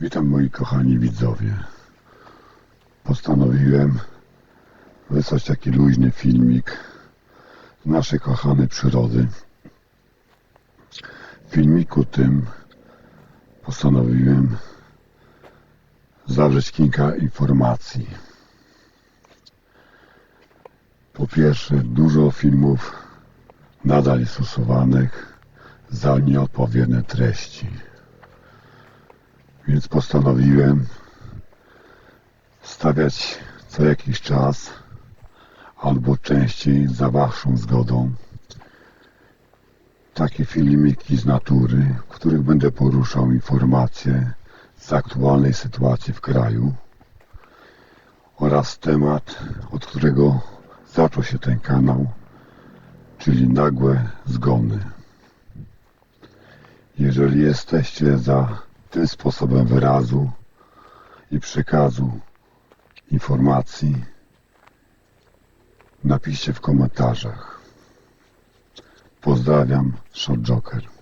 Witam moi kochani widzowie. Postanowiłem wysłać taki luźny filmik z naszej kochanej przyrody. W filmiku tym postanowiłem zawrzeć kilka informacji. Po pierwsze, dużo filmów nadal jest za nieodpowiednie treści. Więc postanowiłem stawiać co jakiś czas albo częściej za Waszą zgodą takie filmiki z natury, w których będę poruszał informacje z aktualnej sytuacji w kraju oraz temat, od którego zaczął się ten kanał, czyli nagłe zgony. Jeżeli jesteście za tym sposobem wyrazu i przekazu informacji, napiszcie w komentarzach. Pozdrawiam, Shot Joker.